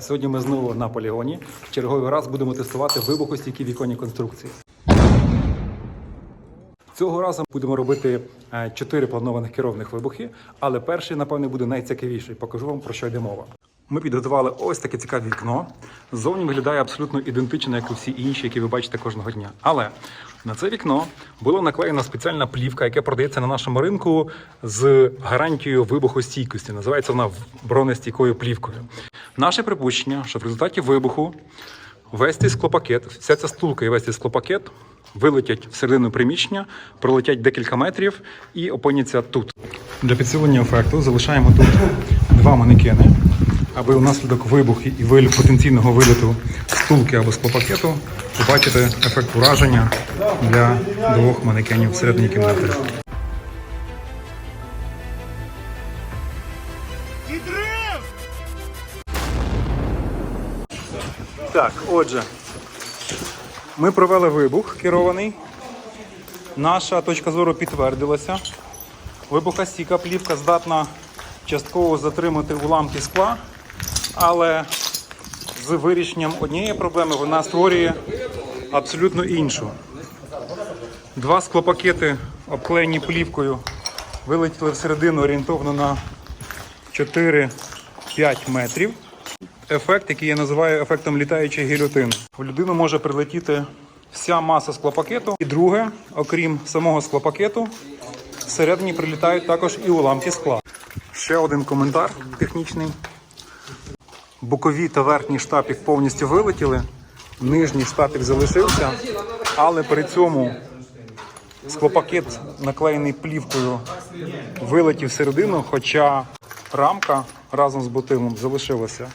Сьогодні ми знову на полігоні. Черговий раз будемо тестувати вибухостійкі віконні конструкції. Цього разу будемо робити е, чотири планованих керовних вибухи, але перший, напевне, буде найцікавіший. Покажу вам про що йде мова. Ми підготували ось таке цікаве вікно. Ззовні виглядає абсолютно ідентично, як і всі інші, які ви бачите кожного дня. Але на це вікно була наклеєна спеціальна плівка, яка продається на нашому ринку з гарантією вибухостійкості. Називається вона бронестійкою плівкою. Наше припущення, що в результаті вибуху весь цей склопакет, вся ця стулка і весь цей склопакет вилетять всередину приміщення, пролетять декілька метрів і опиняться тут. Для підсилення ефекту залишаємо тут два манекени, аби внаслідок вибуху і виль- потенційного виліту стулки або склопакету побачити ефект ураження для двох манекенів всередині кімнати. Так, отже, ми провели вибух керований. Наша точка зору підтвердилася. Вибухостійка плівка здатна частково затримати уламки скла, але з вирішенням однієї проблеми вона створює абсолютно іншу. Два склопакети, обклеєні плівкою, вилетіли всередину орієнтовно на 4-5 метрів ефект, який я називаю ефектом літаючої гільотини. В людину може прилетіти вся маса склопакету. І друге, окрім самого склопакету, всередині прилітають також і уламки скла. Ще один коментар технічний. Бокові та верхній штапік повністю вилетіли, нижній штапік залишився, але при цьому склопакет, наклеєний плівкою, вилетів всередину, хоча рамка разом з ботилом залишилася.